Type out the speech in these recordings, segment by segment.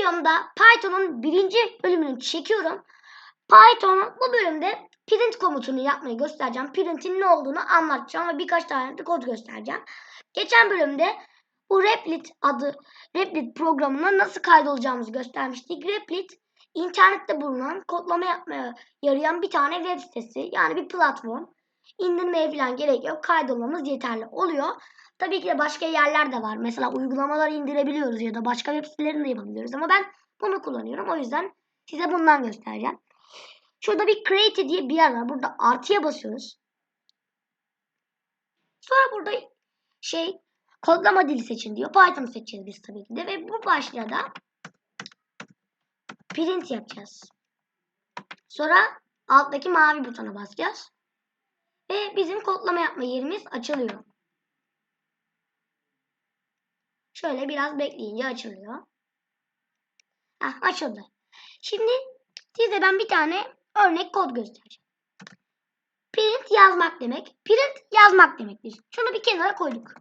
videomda Python'un birinci bölümünü çekiyorum. Python'un bu bölümde print komutunu yapmayı göstereceğim. Print'in ne olduğunu anlatacağım ve birkaç tane de kod göstereceğim. Geçen bölümde bu Replit adı Replit programına nasıl kaydolacağımızı göstermiştik. Replit internette bulunan kodlama yapmaya yarayan bir tane web sitesi yani bir platform. İndirmeye falan gerek yok. Kaydolmamız yeterli oluyor. Tabii ki de başka yerler de var. Mesela uygulamalar indirebiliyoruz ya da başka web sitelerini de yapabiliyoruz. Ama ben bunu kullanıyorum. O yüzden size bundan göstereceğim. Şurada bir create diye bir yer var. Burada artıya basıyoruz. Sonra burada şey kodlama dili seçin diyor. Python seçeceğiz biz tabii ki de. Ve bu başlığa da print yapacağız. Sonra alttaki mavi butona basacağız. Ve bizim kodlama yapma yerimiz açılıyor. Şöyle biraz bekleyince açılıyor. Heh, açıldı. Şimdi size ben bir tane örnek kod göstereceğim. Print yazmak demek. Print yazmak demektir. Şunu bir kenara koyduk.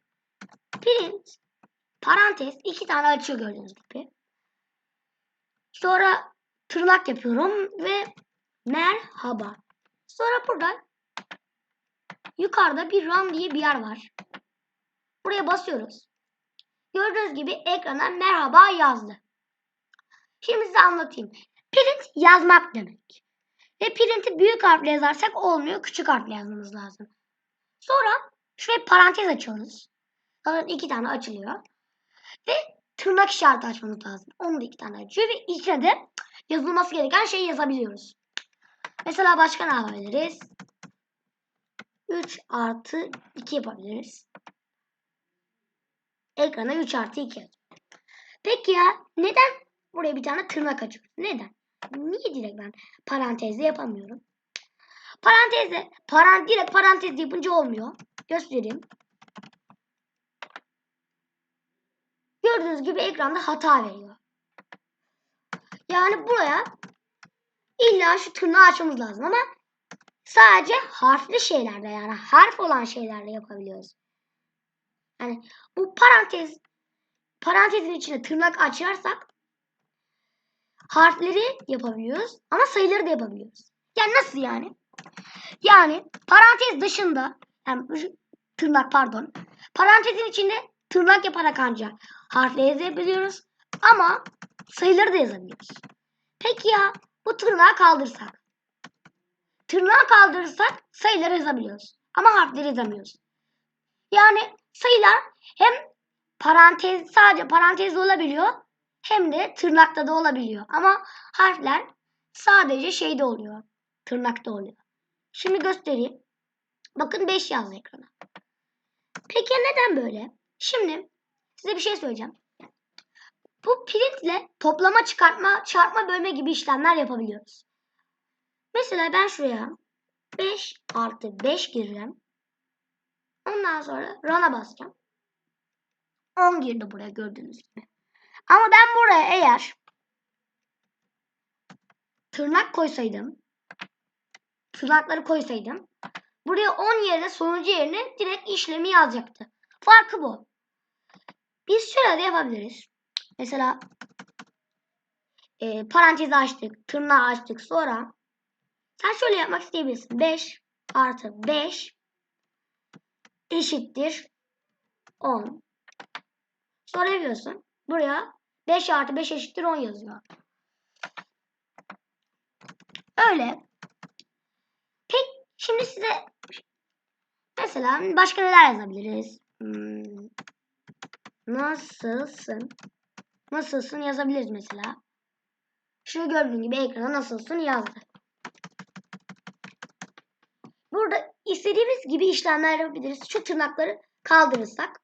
Print parantez iki tane açıyor gördüğünüz gibi. Sonra tırnak yapıyorum ve merhaba. Sonra burada yukarıda bir run diye bir yer var. Buraya basıyoruz. Gördüğünüz gibi ekrana merhaba yazdı. Şimdi size anlatayım. Print yazmak demek. Ve print'i büyük harfle yazarsak olmuyor. Küçük harfle yazmamız lazım. Sonra şuraya parantez açıyoruz. Zaten iki tane açılıyor. Ve tırnak işareti açmamız lazım. Onu da iki tane açıyor. Ve içine de yazılması gereken şeyi yazabiliyoruz. Mesela başka ne yapabiliriz? 3 artı 2 yapabiliriz. Ekrana 3 artı 2 yazıyor. Peki ya neden buraya bir tane tırnak açıyoruz? Neden? Niye direkt ben parantezle yapamıyorum? Parantezle, paran, direkt parantez yapınca olmuyor. Göstereyim. Gördüğünüz gibi ekranda hata veriyor. Yani buraya illa şu tırnağı açmamız lazım ama sadece harfli şeylerle yani harf olan şeylerle yapabiliyoruz. Yani bu parantez parantezin içine tırnak açarsak harfleri yapabiliyoruz ama sayıları da yapabiliyoruz. Yani nasıl yani? Yani parantez dışında yani tırnak pardon. Parantezin içinde tırnak yaparak ancak harfleri yazabiliyoruz ama sayıları da yazabiliyoruz. Peki ya bu tırnağı kaldırsak? Tırnağı kaldırırsak sayıları yazabiliyoruz ama harfleri yazamıyoruz. Yani sayılar hem parantez sadece parantez olabiliyor hem de tırnakta da olabiliyor. Ama harfler sadece şeyde oluyor. Tırnakta oluyor. Şimdi göstereyim. Bakın 5 yazdı ekrana. Peki neden böyle? Şimdi size bir şey söyleyeceğim. Bu printle toplama, çıkartma, çarpma, bölme gibi işlemler yapabiliyoruz. Mesela ben şuraya 5 artı 5 gireceğim. Ondan sonra run'a basacağım. 10 girdi buraya gördüğünüz gibi. Ama ben buraya eğer tırnak koysaydım tırnakları koysaydım buraya 10 yerine sonuncu yerine direkt işlemi yazacaktı. Farkı bu. Biz şöyle de yapabiliriz. Mesela e, parantezi açtık, tırnağı açtık sonra sen şöyle yapmak isteyebilirsin. 5 artı 5 eşittir 10. Sonra. Buraya 5 artı 5 eşittir 10 yazıyor. Öyle. Pek şimdi size mesela başka neler yazabiliriz? Hmm, nasılsın? Nasılsın yazabiliriz mesela. Şunu gördüğün gibi ekrana nasılsın yazdı. Burada istediğimiz gibi işlemler yapabiliriz. Şu tırnakları kaldırırsak,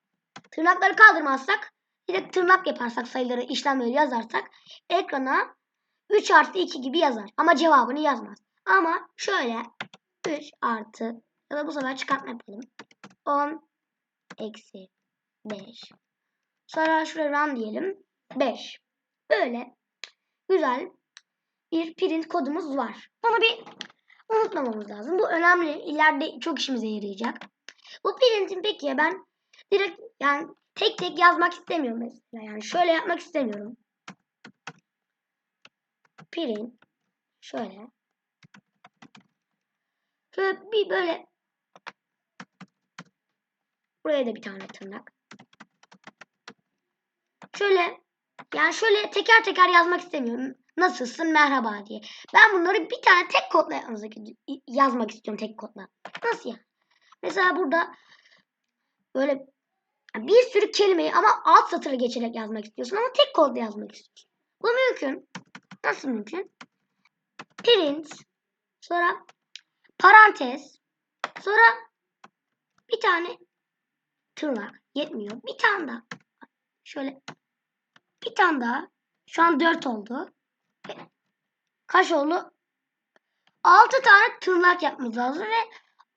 tırnakları kaldırmazsak, direkt tırnak yaparsak sayıları, işlemleri yazarsak ekrana 3 artı 2 gibi yazar. Ama cevabını yazmaz. Ama şöyle 3 artı ya da bu sefer çıkartma yapalım. 10 eksi 5. Sonra şuraya run diyelim. 5. Böyle güzel bir print kodumuz var. Bunu bir unutmamamız lazım. Bu önemli. İleride çok işimize yarayacak. Bu printin peki ya ben direkt yani tek tek yazmak istemiyorum mesela. Yani şöyle yapmak istemiyorum. print şöyle şöyle bir böyle buraya da bir tane tırnak şöyle yani şöyle teker teker yazmak istemiyorum. Nasılsın merhaba diye. Ben bunları bir tane tek kodla yazmak, istiyorum tek kodla. Nasıl yani? Mesela burada böyle bir sürü kelimeyi ama alt satıra geçerek yazmak istiyorsun ama tek kodla yazmak istiyorsun. Bu mümkün. Nasıl mümkün? Print sonra parantez sonra bir tane tırnak yetmiyor. Bir tane daha. Şöyle bir tane daha. Şu an 4 oldu. Kaç oldu? 6 tane tırnak yapmamız lazım ve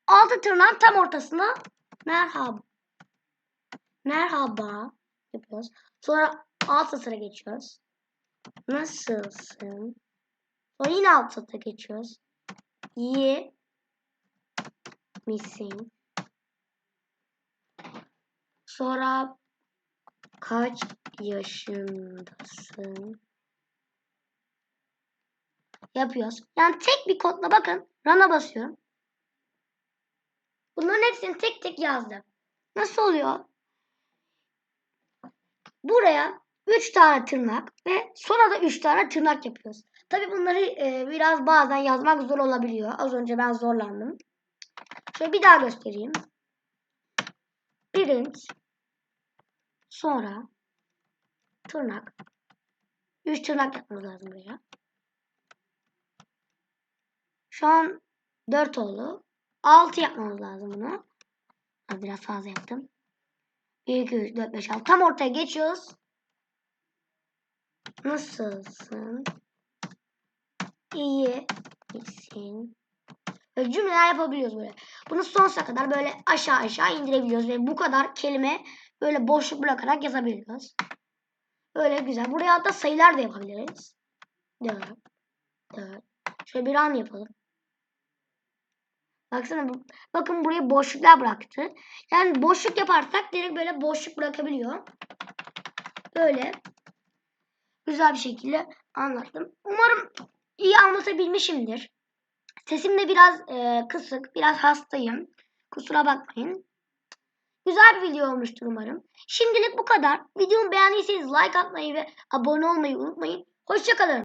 6 tırnağın tam ortasına merhaba. Merhaba yapıyoruz. Sonra alt satıra geçiyoruz. Nasılsın? Sonra yine alt satıra geçiyoruz. İyi misin? Sonra kaç yaşındasın? Yapıyoruz. Yani tek bir kodla bakın. Run'a basıyorum. Bunların hepsini tek tek yazdım. Nasıl oluyor? Buraya 3 tane tırnak ve sonra da 3 tane tırnak yapıyoruz. Tabi bunları e, biraz bazen yazmak zor olabiliyor. Az önce ben zorlandım. Şöyle bir daha göstereyim. Print sonra tırnak 3 tırnak yapmamız lazım buraya. Şu an 4 oldu. 6 yapmamız lazım bunu. Az biraz fazla yaptım. 1, 2, 3, 4, 5, 6. Tam ortaya geçiyoruz. Nasılsın? İyi misin? Böyle cümleler yapabiliyoruz böyle. Bunu sonsuza kadar böyle aşağı aşağı indirebiliyoruz. Ve bu kadar kelime böyle boşluk bırakarak yazabiliyoruz. Böyle güzel. Buraya hatta sayılar da yapabiliriz. 4, 4. Şöyle bir an yapalım. Baksana bakın buraya boşluklar bıraktı. Yani boşluk yaparsak direkt böyle boşluk bırakabiliyor. Böyle güzel bir şekilde anlattım. Umarım iyi anlatabilmişimdir. Sesim de biraz e, kısık, biraz hastayım. Kusura bakmayın. Güzel bir video olmuştur umarım. Şimdilik bu kadar. Videomu beğendiyseniz like atmayı ve abone olmayı unutmayın. Hoşçakalın.